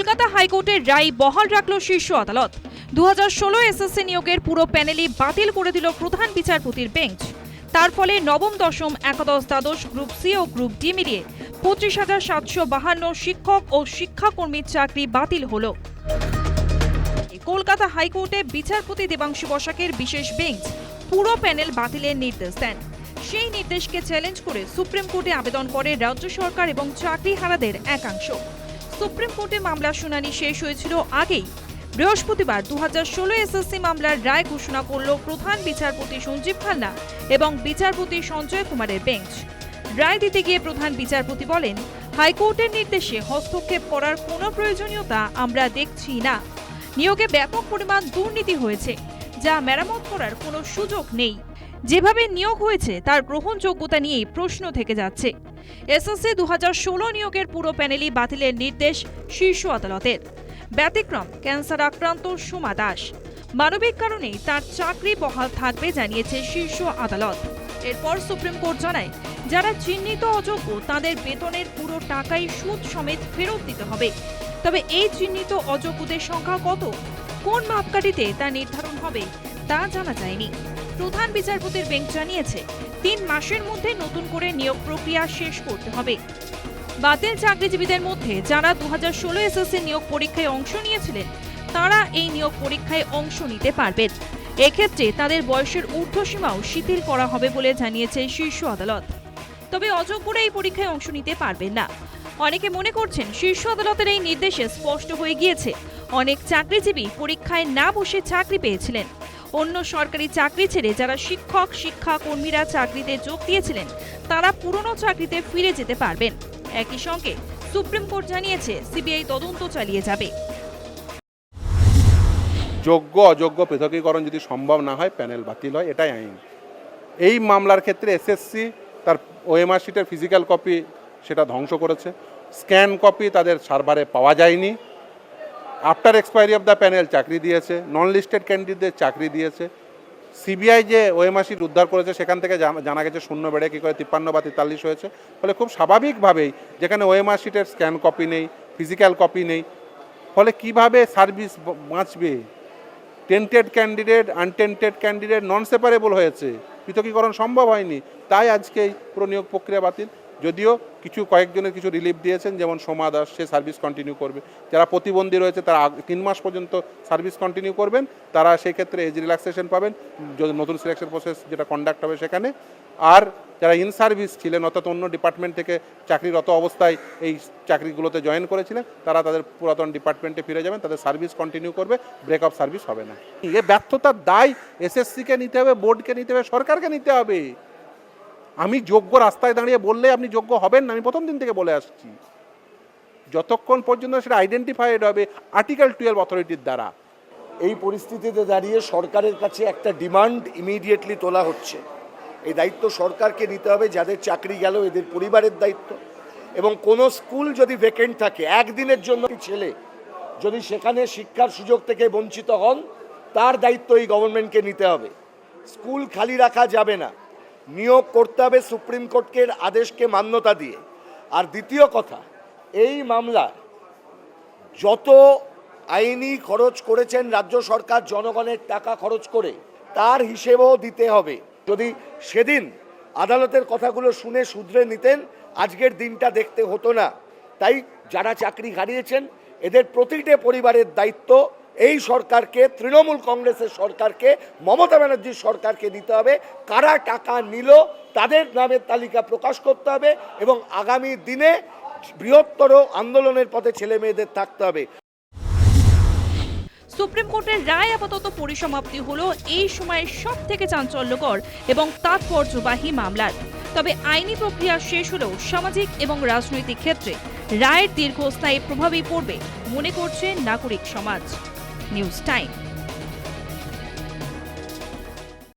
কলকাতা হাইকোর্টের রায় বহাল রাখল শীর্ষ আদালত। দু হাজার ষোলো এসএসসি নিয়োগের পুরো প্যানেলই বাতিল করে দিল প্রধান বিচারপতির বেঞ্চ। তার ফলে নবম, দশম, একাদশ, দ্বাদশ গ্রুপ সি ও গ্রুপ ডি মিলিয়ে পঁচিশ হাজার সাতশো বাহান্ন শিক্ষক ও শিক্ষাকর্মীর চাকরি বাতিল হলো। কলকাতা হাইকোর্টে বিচারপতি দেবাংশু বসাকের বিশেষ বেঞ্চ পুরো প্যানেল বাতিলের নির্দেশ দেন। সেই নির্দেশকে চ্যালেঞ্জ করে সুপ্রিম কোর্টে আবেদন করে রাজ্য সরকার এবং চাকরি চাকরিহারাদের একাংশ। সুপ্রিম কোর্টে মামলার শুনানি শেষ হয়েছিল আগেই। বৃহস্পতিবার দু হাজার ষোলো এসএসসি মামলার রায় ঘোষণা করল প্রধান বিচারপতি সঞ্জীব খান্না এবং বিচারপতি সঞ্জয় কুমারের বেঞ্চ। রায় দিতে গিয়ে প্রধান বিচারপতি বলেন, হাইকোর্টের নির্দেশে হস্তক্ষেপ করার কোনো প্রয়োজনীয়তা আমরা দেখছি না। নিয়োগে ব্যাপক পরিমাণ দুর্নীতি হয়েছে, যা মেরামত করার কোনো সুযোগ নেই। যেভাবে নিয়োগ হয়েছে, তার গ্রহণযোগ্যতা নিয়েই প্রশ্ন থেকে যাচ্ছে। এসএসসি দু হাজার ষোলো নিয়োগের পুরো প্যানেলই বাতিলের নির্দেশ শীর্ষ আদালতের। ব্যতিক্রম, ক্যান্সার আক্রান্ত সুমা দাস। মানবিক কারণেই তার চাকরি বহাল থাকবে জানিয়েছে শীর্ষ আদালত। এরপর সুপ্রিম কোর্ট জানায়, যারা চিহ্নিত অযোগ্য, তাদের বেতনের পুরো টাকাই সুদ সমেত ফেরত দিতে হবে। তবে এই চিহ্নিত অযোগ্যদের সংখ্যা কত? কোন মাপকাঠিতে তা নির্ধারণ হবে তা জানা যায়নি। প্রধান বিচারপতির বেঞ্চ জানিয়েছে, তিন মাসের মধ্যে নতুন করে নিয়োগ প্রক্রিয়া শেষ করতে হবে। বাতিল চাকরিজীবীদের মধ্যে যারা দু হাজার ষোলো এসএসসি নিয়োগ পরীক্ষায় অংশ নিয়েছিলেন, তারা এই নিয়োগ পরীক্ষায় অংশ নিতে পারবেন। এক্ষেত্রে তাদের বয়সের ঊর্ধ্বসীমাও শিথিল করা হবে বলে জানিয়েছে শীর্ষ আদালত। তবে অযোগ্যরা এই পরীক্ষায় অংশ নিতে পারবেন না। অনেকে মনে করছেন শীর্ষ আদালতের এই নির্দেশে স্পষ্ট হয়ে গিয়েছে, অনেক চাকরিজীবী পরীক্ষায় না বসে চাকরি পেয়েছিলেন। অন্য সরকারি চাকরি ছেড়ে যারা শিক্ষক শিক্ষা কর্মীরা চাকরিতে যোগ দিয়েছিলেন, তারা পুরনো চাকরিতে ফিরে যেতে পারবেন। একই সঙ্গে সুপ্রিম কোর্ট জানিয়েছে, সিবিআই তদন্ত চালিয়ে যাবে। যোগ্য, অযোগ্য পৃথকীকরণ যদি সম্ভব না হয়, প্যানেল বাতিল হয়, এটাই আইন। এই মামলার ক্ষেত্রে এসএসসি তার ওএমআর শিটের ফিজিক্যাল কপি সেটা ধ্বংস করেছে। স্ক্যান কপি তাদের সার্ভারে পাওয়া যায়নি। After expiry of the panel চাকরি দিয়েছে। নন লিস্টেড ক্যান্ডিডেটদের চাকরি দিয়েছে। সিবিআই যে ওএমআর উদ্ধার করেছে, সেখান থেকে জানা- গেছে শূন্য বেড়ে কী করে তিপ্পান্ন বা তেতাল্লিশ হয়েছে। ফলে খুব স্বাভাবিকভাবেই যেখানে ওএমআর স্ক্যান কপি নেই ফিজিক্যাল কপি নেই, ফলে কীভাবে সার্ভিস বাঁচবে? Tainted candidate untainted candidate non separable হয়েছে। পৃথকীকরণ সম্ভব হয়নি। তাই আজকে পুরো নিয়োগ প্রক্রিয়া বাতিল। যদিও কিছু কয়েকজনের কিছু রিলিফ দিয়েছেন, যেমন সোমা দাস, সে সার্ভিস কন্টিনিউ করবে। যারা প্রতিবন্ধী রয়েছে, তারা তিন মাস পর্যন্ত সার্ভিস কন্টিনিউ করবেন। তারা সেই ক্ষেত্রে এজ রিল্যাক্সেশন পাবেন। নতুন সিলেকশন প্রসেস যেটা কন্ডাক্ট হবে সেখানে। আর যারা ইন সার্ভিস ছিলেন, অর্থাৎ অন্য ডিপার্টমেন্ট থেকে চাকরিরত অবস্থায় এই চাকরিগুলোতে জয়েন করেছিলেন, তারা তাদের পুরাতন ডিপার্টমেন্টে ফিরে যাবেন। তাদের সার্ভিস কন্টিনিউ করবে। ব্রেক অফ সার্ভিস হবে না। এ ব্যর্থতার দায় এসএসসিকে নিতে হবে বোর্ডকে নিতে হবে, সরকারকে নিতে হবে। আমি যোগ্য রাস্তায় দাঁড়িয়ে বললে আপনি যোগ্য হবেন না, আমি প্রথম দিন থেকে বলে আসছি। যতক্ষণ পর্যন্ত সেটা আইডেন্টিফাইড হবে আর্টিকেল টুয়েলভ অথরিটির দ্বারা। এই পরিস্থিতিতে দাঁড়িয়ে সরকারের কাছে একটা ডিমান্ড ইমিডিয়েটলি তোলা হচ্ছে। এই দায়িত্ব সরকারকে নিতে হবে, যাদের চাকরি গেল, এদের পরিবারের দায়িত্ব। এবং কোনো স্কুল যদি ভেকেন্ট থাকে, একদিনের জন্য ছেলে যদি সেখানে শিক্ষার সুযোগ থেকে বঞ্চিত হন, তার দায়িত্ব এই গভর্নমেন্টকে নিতে হবে। স্কুল খালি রাখা যাবে না। নিয়োগ করতে হবে সুপ্রিম কোর্টের আদেশকে মান্যতা দিয়ে। আর দ্বিতীয় কথা, এই মামলা যত আইনি খরচ করেছেন রাজ্য সরকার, জনগণের টাকা খরচ করে, তার হিসেবেও দিতে হবে। যদি সেদিন আদালতের কথাগুলো শুনে শুধরে নিতেন, আজকের দিনটা দেখতে হতো না। তাই যারা চাকরি হারিয়েছেন, এদের প্রতিটি পরিবারের দায়িত্ব এই সরকারকে, তৃণমূল কংগ্রেসের সরকারকে, মমতা ব্যানার্জির সরকারকে দিতে হবে। কারা টাকা নিল, তাদের নামের তালিকা প্রকাশ করতে হবে এবং আগামী দিনে বৃহত্তর আন্দোলনের পথে ছেলে মেয়েদের থাকতে হবে। সুপ্রিম কোর্টের রায় আপাতত পরিসমাপ্তি হলো এই সময়ের সব থেকে চাঞ্চল্যকর এবং তাৎপর্যবাহী মামলার। তবে আইনি প্রক্রিয়া শেষ হলেও সামাজিক এবং রাজনৈতিক ক্ষেত্রে রায়ের দীর্ঘস্থায়ী প্রভাবই পড়বে, মনে করছে নাগরিক সমাজ। News Time.